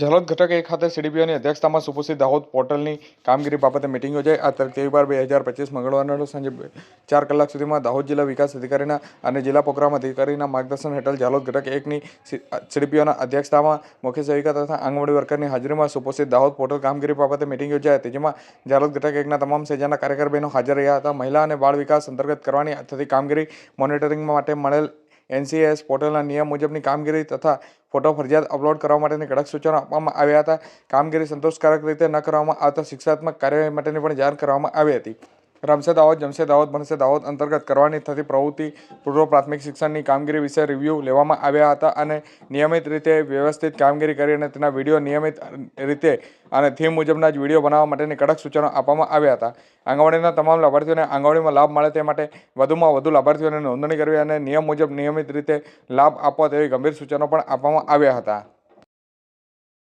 ઝાલોદ ઘટક એક ખાતે સીડીપીઓની અધ્યક્ષતામાં સુપોષિત દાહોદ પોર્ટલની કામગીરી બાબતે મિટિંગ યોજાઈ. આ તારીખ તેવી બાર બે હજાર પચીસ મંગળવારના સાંજે ચાર કલાક સુધીમાં દાહોદ જિલ્લા વિકાસ અધિકારીના અને જિલ્લા પ્રોગ્રામ અધિકારીના માર્ગદર્શન હેઠળ ઝાલોદ ઘટક એકની સીડીપીઓના અધ્યક્ષતામાં મુખ્ય સેવિકા તથા આંગણવાડી વર્કરની હાજરીમાં સુપોષિત દાહોદ પોર્ટલ કામગીરી બાબતે મિટિંગ યોજાઈ હતી, જેમાં ઝાલોદ ઘટક એકના તમામ સેજાના કાર્યકર બહેનો હાજર રહ્યા હતા. મહિલા અને બાળ વિકાસ અંતર્ગત કરવાની થતી કામગીરી મોનિટરિંગ માટે મળેલ એનસીએસ પોર્ટલના નિયમ મુજબની કામગીરી તથા ફોટો ફરજિયાત અપલોડ કરવા માટેની કડક સૂચનો આપવામાં આવ્યા હતા. કામગીરી સંતોષકારક રીતે ન કરવામાં આવતા શિક્ષાત્મક કાર્યવાહી માટેની પણ જાણ કરવામાં આવી હતી. રમશે દાહોદ, જમશે દાહોદ બનશે દાહોદ અંતર્ગત કરવાની થતી પ્રવૃત્તિ પૂર્વ પ્રાથમિક શિક્ષણની કામગીરી વિશે રિવ્યૂ લેવામાં આવ્યા હતા અને નિયમિત રીતે વ્યવસ્થિત કામગીરી કરી અને તેના વીડિયો નિયમિત રીતે અને થીમ મુજબના જ વીડિયો બનાવવા માટેની કડક સૂચનો આપવામાં આવ્યા હતા. આંગણવાડીના તમામ લાભાર્થીઓને આંગણવાડીમાં લાભ મળે તે માટે વધુમાં વધુ લાભાર્થીઓને નોંધણી કરવી અને નિયમ મુજબ નિયમિત રીતે લાભ આપવા તેવી ગંભીર સૂચનો પણ આપવામાં આવ્યા હતા.